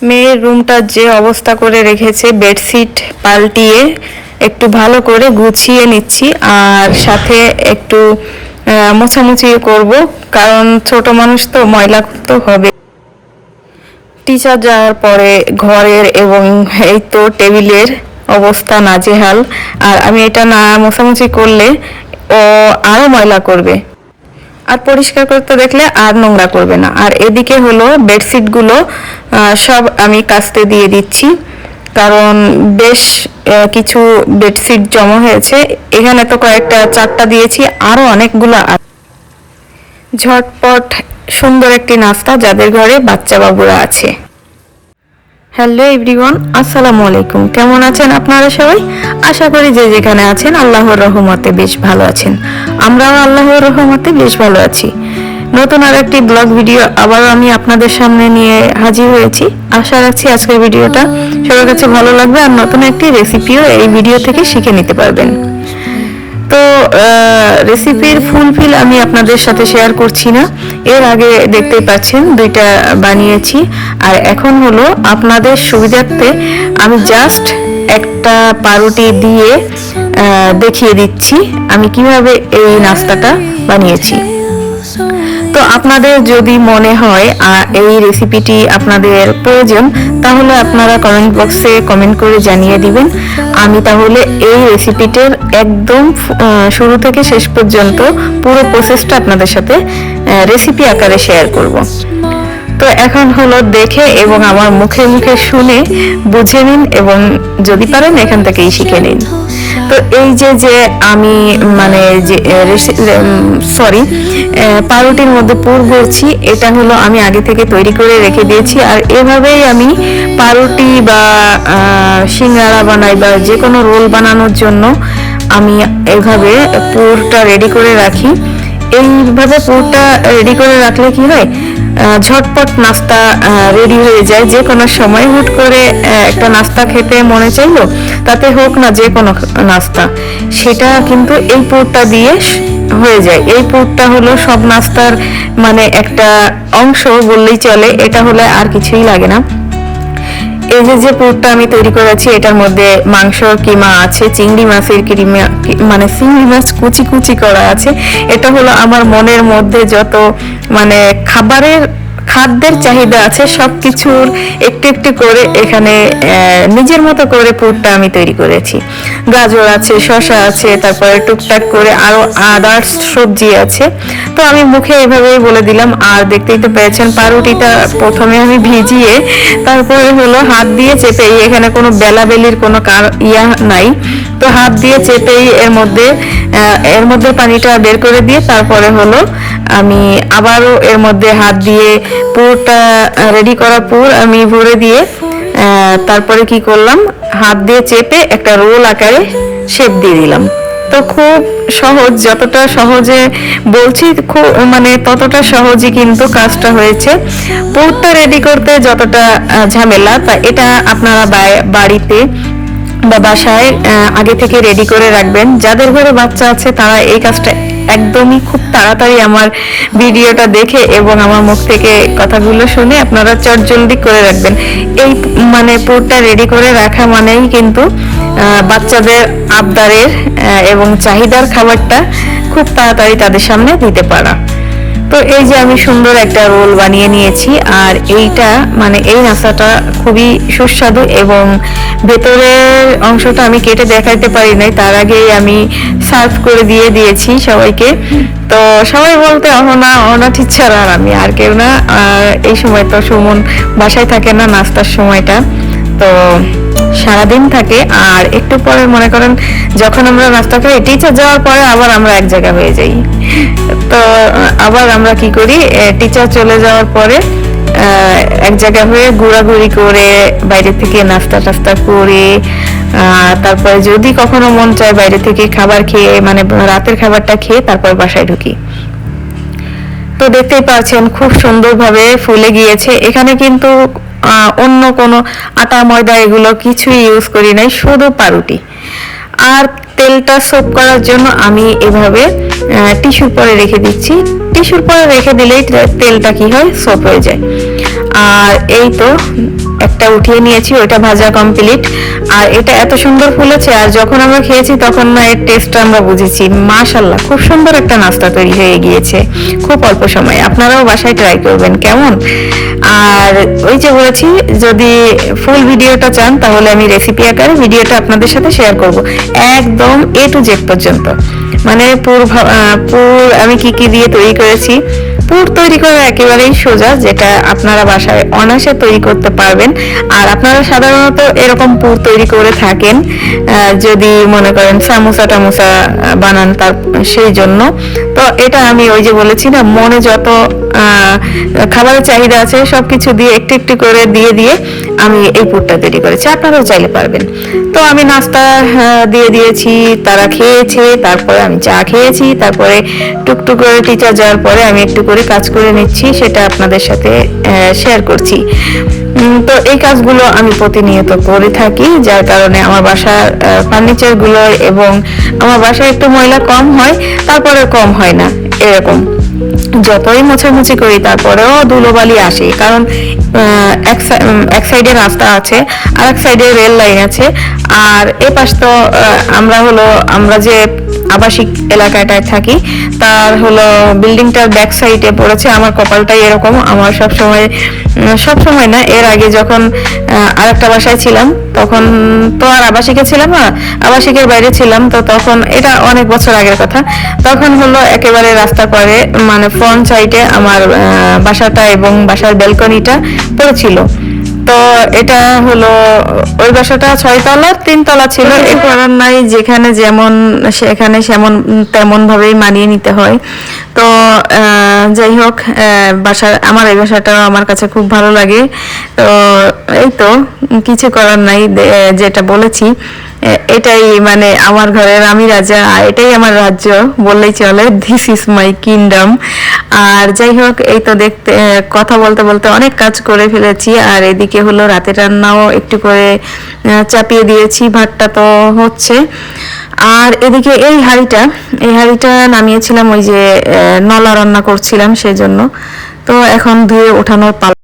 মেয়ের রুমটা যে অবস্থা করে রেখেছে, বেডশিট পাল্টিয়ে একটু ভালো করে গুছিয়ে নিচ্ছি আর সাথে একটু মোছামুছি করব, কারণ ছোট মানুষ তো ময়লা তো হবে। টিচার যাওয়ার পরে ঘরের এবং এই তো টেবিলের অবস্থা নাজেহাল। আর আমি এটা না মোছামুছি করলে ও আরও ময়লা করবে। আর পরিষ্কার করতে দেখলে আর নোংরা করবে না। আর এদিকে হলো বেডশিটগুলো আহ, সব আমি কাচতে দিয়ে দিচ্ছি। কারণ বেশ কিছু বেডশিট জমা হয়েছে। এখানে তো কয়েকটা চারটা দিয়েছি আরও অনেকগুলো ঝটপট সুন্দর একটি নাস্তা যাদের ঘরে বাচ্চা বাবুরা আছে। হ্যালো এভরিওয়ান আসসালামু আলাইকুম। কেমন আছেন আপনারা সবাই? আশা করি যে যেখানে আছেন আল্লাহর রহমতে বেশ ভালো আছেন। আমরাও আল্লাহর রহমতে বেশ ভালো আছি। নতুন আর একটি ব্লগ ভিডিও আবার আমি আপনাদের সামনে নিয়ে হাজির হয়েছি। আশা রাখছি আজকের ভিডিওটা সবার কাছে ভালো লাগবে আর নতুন একটি রেসিপিও এই ভিডিও থেকে শিখে নিতে পারবেন। তো রেসিপির ফুলফিল আমি আপনাদের সাথে শেয়ার করছি না। এর আগে দেখতেই পাচ্ছেন দুইটা বানিয়েছি। আর এখন হলো আপনাদের সুবিধার্থে আমি জাস্ট একটা পাউরুটি দিয়ে দেখিয়ে দিচ্ছি আমি কীভাবে এই নাস্তাটা বানিয়েছি। তো আপনাদের যদি মনে হয় এই রেসিপিটি আপনাদের প্রয়োজন, তাহলে আপনারা কমেন্ট বক্সে কমেন্ট করে জানিয়ে দিবেন। আমি তাহলে এই রেসিপিটির একদম শুরু থেকে শেষ পর্যন্ত পুরো প্রসেসটা আপনাদের সাথে রেসিপি আকারে শেয়ার করব। তো এখন হলো দেখে এবং আমার মুখে মুখে শুনে বুঝে নিন এবং যদি পারেন এখান থেকেই শিখে নিন। তো এই যে যে আমি মানে যে সরি পাউরুটির মধ্যে পুর ভরছি, এটা হলো আমি আগে থেকে তৈরি করে রেখে দিয়েছি। আর এভাবেই আমি পাউরুটি বা সিঙ্গারা বানাই বা যে কোনো রোল বানানোর জন্য আমি এভাবে পুরটা রেডি করে রাখি। এইভাবে পুরটা রেডি করে রাখলে কি হয় ঝটপট নাস্তা রেডি হয়ে যায়। যে কোনো সময় হুট করে একটা নাস্তা খেতে মনে চাইলো, তাতে হোক না যে কোনো নাস্তা। সেটা কিন্তু এই পুরটা দিয়ে হয়ে যায়। এই পুরটা হলো সব নাস্তার মানে একটা অংশ বললেই চলে। এটা হলে আর কিছুই লাগে না। এই যে যে পুরটা আমি তৈরি করেছি, এটার মধ্যে মাংস, কিমা আছে, চিংড়ি মাছের কিমা মানে চিংড়ি মাছ কুচি কুচি করা আছে। এটা হলো আমার মনের মধ্যে যত মানে খাবারের খাদ্যের চাহিদা আছে, সবকিছুর একটু একটু করে এখানে নিজের মতো করে পুরটা আমি তৈরি করেছি। গাজর আছে, শসা আছে, তারপরে টুকটাক করে আরও আদার্স সবজি আছে। তো আমি মুখে এভাবেই বলে দিলাম, আর দেখতেই তো পেয়েছেন পাউরুটিটা প্রথমে আমি ভিজিয়ে, তারপরে হলো হাত দিয়ে চেপেই, এখানে কোনো বেলাবেলির কোনো কার- ইয়া নাই। তো হাত দিয়ে চেপেই এর মধ্যে এর মধ্যে পানিটা বের করে দিয়ে তারপরে হলো আমি আবারও এর মধ্যে হাত দিয়ে পুরটা রেডি করা পুর আমি ভরে দিয়ে তারপরে কি করলাম? হাত দিয়ে চেপে একটা রোল আকারে শেপ দিয়ে দিলাম। তো খুব সহজ, যতটা সহজে বলছি, খুব মানে ততটা সহজই কিন্তু কাজটা হয়েছে। পুরটা রেডি করতে যতটা ঝামেলা, তা এটা আপনারা বাড়িতে বা বাসায় আগে থেকে রেডি করে রাখবেন। যাদের ঘরে বাচ্চা আছে, তারা এই কাজটা একদমই খুব তাড়াতাড়ি আমার ভিডিওটা দেখে এবং আমার মুখ থেকে কথাগুলো শুনে আপনারা চটজলদি করে রাখবেন। এই মানে পুরটা রেডি করে রাখা মানেই কিন্তু বাচ্চাদের আবদারের এবং চাহিদার খাবারটা খুব তাড়াতাড়ি তাদের সামনে দিতে পারা। তো এই যে আমি সুন্দর একটা রোল বানিয়ে নিয়েছি, আর এইটা মানে এই নাস্তাটা খুবই সুস্বাদু এবং ভেতরের অংশটা আমি কেটে দেখাতে পারি নাই, তার আগেই আমি সার্ভ করে দিয়ে দিয়েছি সবাইকে। তো সবাই বলতে অহনা অহনা ছাড়া আর আমি, আর কেউ না। আর এই সময় তো সুমন বাসায় থাকে না, নাস্তার সময়টা। তো সারাদিন থাকে, আর একটু পরে মনে করেন যখন আমরা নাস্তা খাই টিচার যাওয়ার পরে আবার আমরা এক জায়গা হয়ে যাই। তো আবার আমরা কি করি টিচার চলে যাওয়ার পরে এক জায়গা হয়ে ঘোরাঘুরি করে বাইরে থেকে নাস্তা টাস্তা করে তারপরে যদি কখনো মন চায় বাইরে থেকে খাবার খেয়ে মানে রাতের খাবারটা খেয়ে তারপর বাসায় ঢুকি। তো দেখতেই পাচ্ছেন, খুব সুন্দরভাবে ফুলে গিয়েছে। এখানে কিন্তু অন্য কোনো আটা, ময়দা এগুলো কিছুই ইউজ করি নাই, শুধু পাউরুটি। আর তেলটা সোপ করার জন্য আমি এভাবে টিস্যুর পরে রেখে দিচ্ছি। টিস্যুর পরে রেখে দিলেই তেলটা কি হয় সোপ হয়ে যায়। আর এই তো একটা উঠিয়ে নিয়েছি ওটা ভাজা কমপ্লিট আর এটা এত সুন্দর ফুলেছে, আর যখন আমরা খেয়েছি তখন না এর টেস্টটা আমরা বুঝেছি। মাশাল্লাহ খুব সুন্দর একটা নাস্তা তৈরি হয়ে গিয়েছে। খুব অল্প সময়, আপনারাও বাসায় ট্রাই করবেন, কেমন? আর ওই যে বলেছি, যদি ফুল ভিডিওটা চান, তাহলে আমি রেসিপি আকারে ভিডিওটা আপনাদের সাথে শেয়ার করব। একদম এ টু জেড পর্যন্ত। মানে পুর পুর আমি কি কি দিয়ে তৈরি করেছি? পুর তৈরি করা একেবারেই সোজা, যেটা আপনারা বাসায় অনায়াসে তৈরি করতে পারবেন। আর আপনারা সাধারণত এরকম পুর তৈরি করে থাকেন যদি মনে করেন সামোসা টামোসা বানান তার সেই জন্য। তো এটা আমি ওই যে বলেছি না, মনে যত খাবারের চাহিদা আছে, সবকিছু দিয়ে একটু একটু করে দিয়ে দিয়ে আমি এই পুরটা তৈরি করেছি, আপনারাও চাইলে পারবেন। তো আমি নাস্তা দিয়ে দিয়েছি, তারা খেয়েছে, তারপরে আমি চা খেয়েছি, তারপরে টুকটুক করে টিচার যাওয়ার পরে আমি একটু করে কাজ করে নিচ্ছি, সেটা আপনাদের সাথে শেয়ার করছি। তো এই কাজগুলো আমি প্রতিনিয়ত করে থাকি, যার কারণে আমার বাসার ফার্নিচারগুলো এবং আমার বাসায় একটু ময়লা কম হয়, তারপরে কম হয় না, এরকম। যতই মোছামুছি করি, তারপরেও ধুলোবালি আসে। কারণ এক সাই- এক সাইডে রাস্তা আছে, আর এক সাইডে রেল লাইন আছে। আর এ পাশ তো আমরা হলো, আমরা যে আবাসিক এলাকাটায় থাকি, তার হলো বিল্ডিংটার ব্যাক সাইডে পড়েছে। আমার কপালটাই এরকম, আমার সব সময় সব সময় না, এর আগে যখন আরেকটা বাসায় ছিলাম, তখন তো আর আবাসিকে ছিলাম না, আবাসিকের বাইরে ছিলাম। তো তখন, এটা অনেক বছর আগের কথা। তখন হলো একেবারে রাস্তার পারে মানে ফ্রন্ট সাইডে আমার বাসাটা এবং বাসার ব্যালকনিটা পড়েছিল। তো এটা হলো ওই বাসাটা ছয়তলার তিনতলা ছিল। এ করার নাই যেখানে যেমন সেখানে সেমন তেমন ভাবেই মানিয়ে নিতে হয়। তো যাই হোক বাসা আমার এই বাসাটাও আমার কাছে খুব ভালো লাগে। তো এই তো। কিছু করার নাই যেটা বলেছি এটাই মানে আমার ঘরের আমি রাজা, এটাই আমার রাজ্য, বললেই চলে দিস ইজ মাই কিংডম আর যাই হোক, এই তো দেখতে কথা বলতে বলতে অনেক কাজ করে ফেলেছি, আর এদিকে হলো রাতের রান্নাও একটু করে চাপিয়ে দিয়েছি, ভাতটা তো হচ্ছে। আর এদিকে এই হাঁড়িটা এই হাঁড়িটা নামিয়েছিলাম, ওই যে নলা রান্না করছিলাম সেজন্য। তো এখন ধুয়ে ওঠানোর পালা